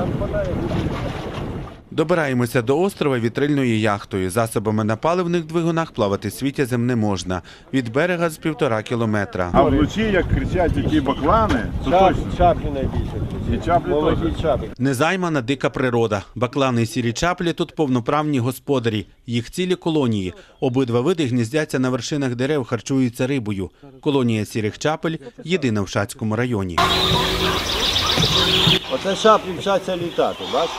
সম্পন্ন Добираємося до острова вітрильною яхтою. Засобами на паливних двигунах плавати світязем не можна. Від берега з півтора кілометра. А вночі, як кричать які баклани, то Чап, точно. чаплі найбільше. І чаплі Молоді теж. чаплі. Незаймана дика природа. Баклани і сірі чаплі тут повноправні господарі. Їх цілі колонії. Обидва види гніздяться на вершинах дерев, харчуються рибою. Колонія сірих чапель єдина в Шацькому районі. Оце чаплі вчаться літати, бачиш?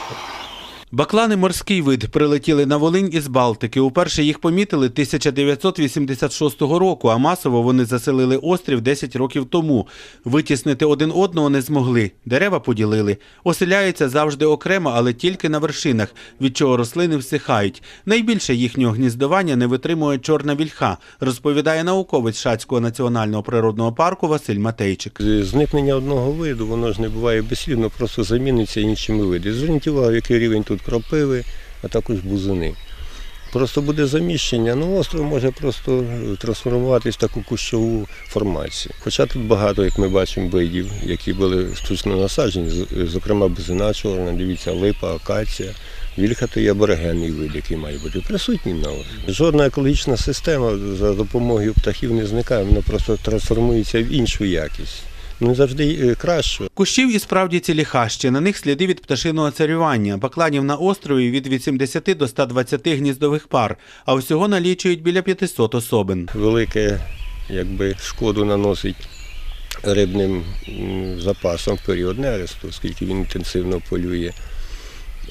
Баклани морський вид прилетіли на Волинь із Балтики. Уперше їх помітили 1986 року, а масово вони заселили острів 10 років тому. Витіснити один одного не змогли. Дерева поділили. Оселяються завжди окремо, але тільки на вершинах, від чого рослини всихають. Найбільше їхнього гніздування не витримує чорна вільха, розповідає науковець Шацького національного природного парку Василь Матейчик. Зникнення одного виду, воно ж не буває безслідно, просто заміниться іншими видами. Зверніть увагу, який рівень тут кропиви, а також бузини. Просто буде заміщення, ну остров може просто трансформуватись в таку кущову формацію. Хоча тут багато, як ми бачимо, видів, які були штучно насаджені, зокрема бузина чорна, дивіться, липа, акація. Вільха то є аборигенний вид, який має бути присутній на острові. Жодна екологічна система за допомогою птахів не зникає, вона просто трансформується в іншу якість. Ну завжди е, кращу. Кущів і справді цілі хащі. На них сліди від пташиного царювання. Бакланів на острові від 80 до 120 гніздових пар, а всього налічують біля 500 особин. велике якби, шкоду наносить рибним запасом в період нересту, оскільки він інтенсивно полює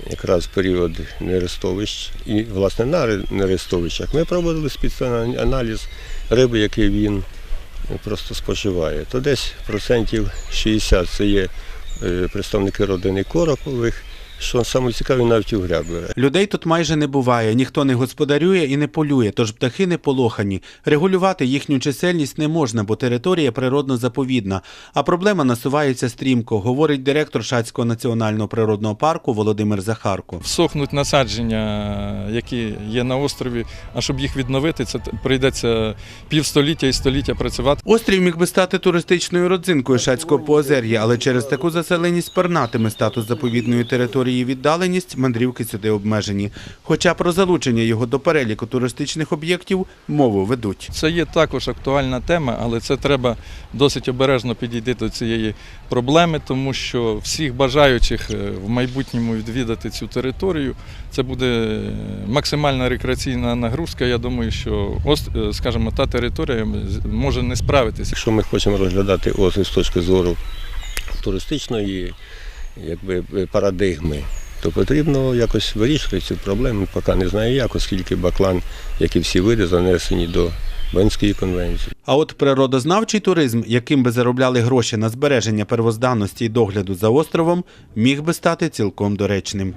якраз в період нерестовищ. І, власне, на нерестовищах ми проводили спеціальний аналіз риби, який він просто споживає. То десь процентів 60 це є е, представники родини коропових, що саме навіть у. Людей тут майже не буває, ніхто не господарює і не полює, тож птахи не полохані. Регулювати їхню чисельність не можна, бо територія природно заповідна. А проблема насувається стрімко, говорить директор Шацького національного природного парку Володимир Захарко. всохнуть насадження, які є на острові. А щоб їх відновити, це прийдеться півстоліття і століття працювати. Острів міг би стати туристичною родзинкою Шацького поозер'я, але через таку заселеність пернатиме статус заповідної території і віддаленість мандрівки сюди обмежені. Хоча про залучення його до переліку туристичних об'єктів мову ведуть. Це є також актуальна тема, але це треба досить обережно підійти до цієї проблеми, тому що всіх бажаючих е, в майбутньому відвідати цю територію, це буде максимальна рекреаційна нагрузка. Я думаю, що ост- е, скажімо, та територія може не справитися. Якщо ми хочемо розглядати острів з точки зору туристичної якби, парадигми, то потрібно якось вирішити цю проблему. Поки не знаю як, оскільки баклан, як і всі види, занесені до Бенської конвенції. А от природознавчий туризм, яким би заробляли гроші на збереження первозданності і догляду за островом, міг би стати цілком доречним.